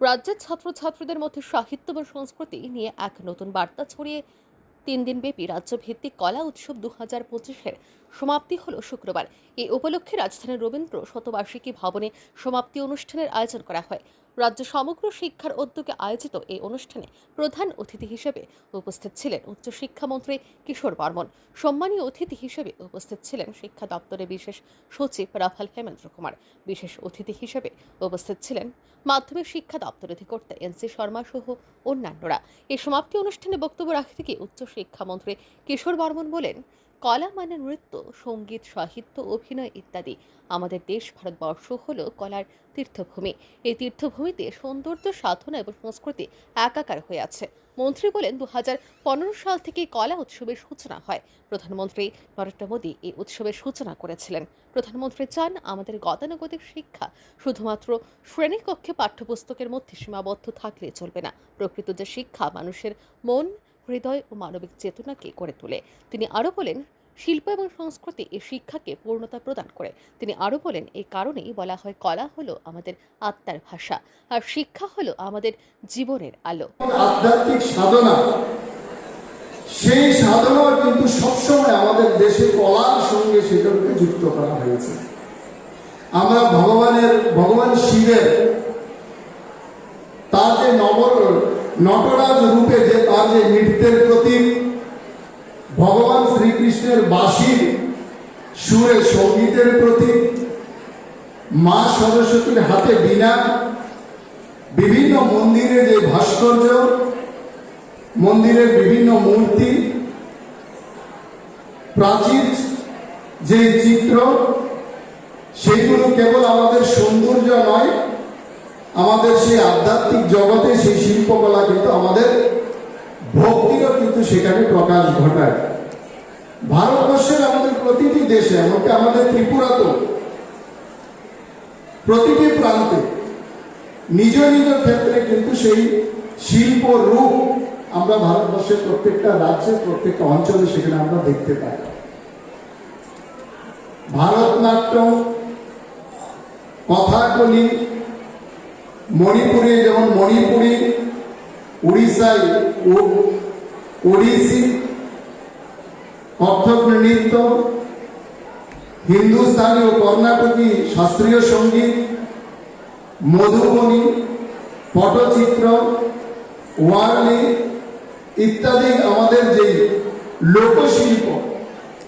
রাজ্যের ছাত্রছাত্রীদের মধ্যে সাহিত্য এবং সংস্কৃতি নিয়ে এক নতুন বার্তা ছড়িয়ে তিন দিনব্যাপী রাজ্যভিত্তিক কলা উৎসব দু হাজার পঁচিশের সমাপ্তি হল শুক্রবার। এই উপলক্ষে রাজধানীর রবীন্দ্র শতবার্ষিকী ভবনে সমাপ্তি অনুষ্ঠানের আয়োজন করা হয়। রাজ্য সমগ্র শিক্ষার উদ্যোগে আয়োজিত এই অনুষ্ঠানে প্রধান অতিথি হিসেবে উপস্থিত ছিলেন উচ্চশিক্ষামন্ত্রী কিশোর বর্মন। সম্মানীয় অতিথি হিসেবে উপস্থিত ছিলেন শিক্ষা দপ্তরের বিশেষ সচিব রাফাল হেমেন্দ্র কুমার। বিশেষ অতিথি হিসেবে উপস্থিত ছিলেন মাধ্যমিক শিক্ষা দপ্তর অধিকর্তা এনসি শর্মা সহ অন্যান্যরা। এই সমাপ্তি অনুষ্ঠানে বক্তব্য রাখতে গিয়ে উচ্চশিক্ষামন্ত্রী কিশোর বর্মন বলেন কলা মানে নৃত্য, সংগীত, সাহিত্য, অভিনয় ইত্যাদি। আমাদের দেশ ভারতবর্ষ হল কলার তীর্থভূমি। এই তীর্থভূমিতে সৌন্দর্য সাধনা এবং সংস্কৃতি একাকার হয়ে আছে। মন্ত্রী বলেন দু পনেরো সাল থেকে কলা উৎসবের সূচনা হয়। প্রধানমন্ত্রী নরেন্দ্র মোদী এই উৎসবের সূচনা করেছিলেন। প্রধানমন্ত্রী চান আমাদের গতানুগতিক শিক্ষা শুধুমাত্র শ্রেণীকক্ষে পাঠ্যপুস্তকের মধ্যে সীমাবদ্ধ থাকলে চলবে না। প্রকৃত যে শিক্ষা মানুষের মন, হৃদয় ও মানবিক চেতনাকে করে তোলে। তিনি আরও বলেন শিল্প এবং সংস্কৃতি এই শিক্ষাকে পূর্ণতা প্রদান করে। তিনি আরও বলেন এই কারণেই বলা হয় কলা হলো আমাদের আত্মার ভাষা, আর শিক্ষা হলো আমাদের জীবনের আলো। আধ্যাত্মিক সাধনা, সেই সাধনা কিন্তু সবসময় আমাদের দেশে কলার সঙ্গে সেটাকে যুক্ত করা হয়েছে। আমরা ভগবানের, ভগবান শিবের, তার যে নবর, নটরাজ রূপে যে তার যে নৃত্যের প্রতীক ভগবান শ্রীকৃষ্ণের বাঁশির সুরে সঙ্গীতের প্রতি মা সরস্বতীর হাতে বিনা বিভিন্ন মন্দিরে যে ভাস্কর্য, মন্দিরের বিভিন্ন মূর্তি, প্রাচীর যে চিত্র সেগুলো কেবল আমাদের সৌন্দর্য নয়, আমাদের সেই আধ্যাত্মিক জগতে সেই শিল্পকলা কিন্তু আমাদের কিন্তু সেখানে প্রকাশ ঘটায়। ভারতবর্ষের আমাদের প্রতিটি দেশে, এমনকি আমাদের ত্রিপুরাতেও, প্রতিটি প্রান্তে, নিজ নিজ ক্ষেত্রে কিন্তু সেই শিল্প রূপ আমরা ভারতবর্ষের প্রত্যেকটা রাজ্যে প্রত্যেকটা অঞ্চলে সেখানে আমরা দেখতে পাই। ভারতনাট্যম, কথাকলি, মণিপুরে যেমন মণিপুরি, উড়িষ্যায় ওড়িশি কত্থক নৃত্য, হিন্দুস্তানি ও কর্ণাটকী শাস্ত্রীয় সংগীত, মধুবনী, পটচিত্র, ওয়ারলি ইত্যাদি আমাদের যে লোকশিল্প,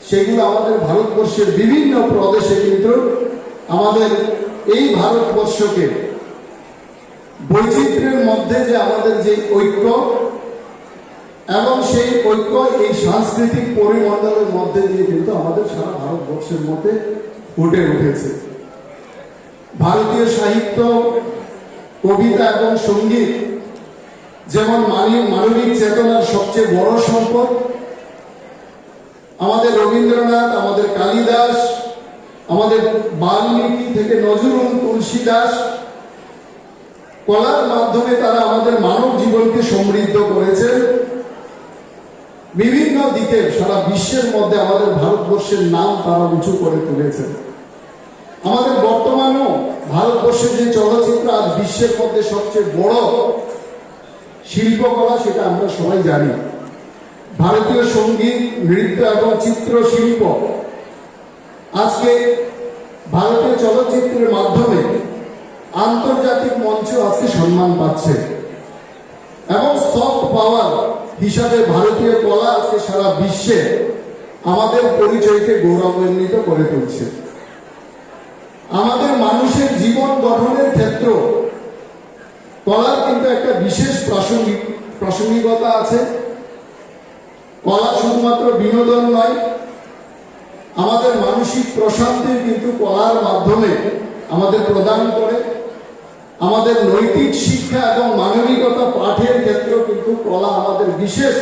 সেগুলো আমাদের ভারতবর্ষের বিভিন্ন প্রদেশে কিন্তু আমাদের এই ভারতবর্ষকে বৈচিত্র্যের মধ্যে যে আমাদের যে ঐক্য এবং সেই ঐক্য, এই সাংস্কৃতিক পরিমণ্ডলের মধ্যে দিয়ে কিন্তু আমাদের সারা ভারতবর্ষের মধ্যে ফুটে উঠেছে। ভারতীয় সাহিত্য, কবিতা এবং সংগীত যেমন মানি- মানবিক চেতনার সবচেয়ে বড় সম্পদ, আমাদের রবীন্দ্রনাথ, আমাদের কালিদাস, আমাদের বাল্মীকি থেকে নজরুল তুলসী দাস কলার মাধ্যমে তারা আমাদের মানব জীবনকে সমৃদ্ধ করেছেন বিভিন্ন দিকে সারা বিশ্বের মধ্যে আমাদের ভারতবর্ষের নাম তারা উঁচু করে তুলেছেন আমাদের বর্তমানেও ভারতবর্ষের যে চলচ্চিত্র আজ বিশ্বের মধ্যে সবচেয়ে বড় শিল্পকলা সেটা আমরা সবাই জানি। ভারতীয় সংগীত, নৃত্য এবং চিত্রশিল্প আজকে ভারতীয় চলচ্চিত্রের মাধ্যমে আন্তর্জাতিক মঞ্চে আজকে সম্মান পাচ্ছে। এবং সফট পাওয়ার হিসাবে ভারতীয় কলা আজকে সারা বিশ্বে আমাদের পরিচয়কে গৌরবান্বিত করে তুলছে। আমাদের মানুষের জীবন গঠনের ক্ষেত্র কলার কিন্তু একটা বিশেষ প্রাসঙ্গিক, প্রাসঙ্গিকতা আছে। কলা শুধুমাত্র বিনোদন নয়, আমাদের মানসিক প্রশান্তি কিন্তু কলার মাধ্যমে আমাদের প্রদান করে। আমাদের নৈতিক শিক্ষা এবং মানবিকতা পাঠের ক্ষেত্রেও কিন্তু কলা আমাদের বিশেষ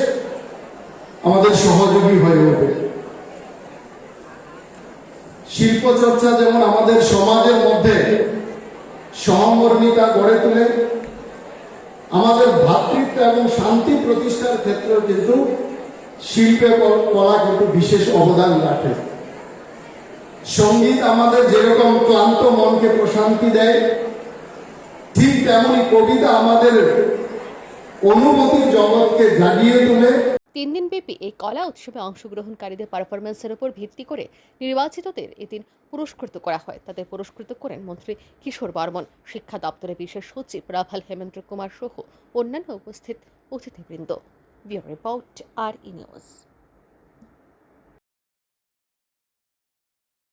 আমাদের সহযোগী হয়ে ওঠে। শিল্প চর্চা যেমন আমাদের সমাজের মধ্যে সহমর্মিতা গড়ে তোলে, আমাদের ভ্রাতৃত্ব এবং শান্তি প্রতিষ্ঠার ক্ষেত্রেও কিন্তু শিল্পে কলা কিন্তু বিশেষ অবদান রাখে। সংগীত আমাদের যেরকম ক্লান্ত মনকে প্রশান্তি দেয় তেমনই কবিতা আমাদের অনুভূতির জগৎকে জাগিয়ে তোলে। তিন দিন ব্যাপী এই কলা উৎসবে অংশগ্রহণকারীদের পারফরমেন্সের উপর ভিত্তি করে নির্বাচিতদের এদিন পুরস্কৃত করা হয়। তাদের পুরস্কৃত করেন মন্ত্রী কিশোর বর্মন, শিক্ষা দপ্তরের বিশেষ সচিব রাভাল হেমেন্দ্র কুমার সহ অন্যান্য উপস্থিত অতিথিবৃন্দ। ব্যুরো রিপোর্ট আর ই নিউজ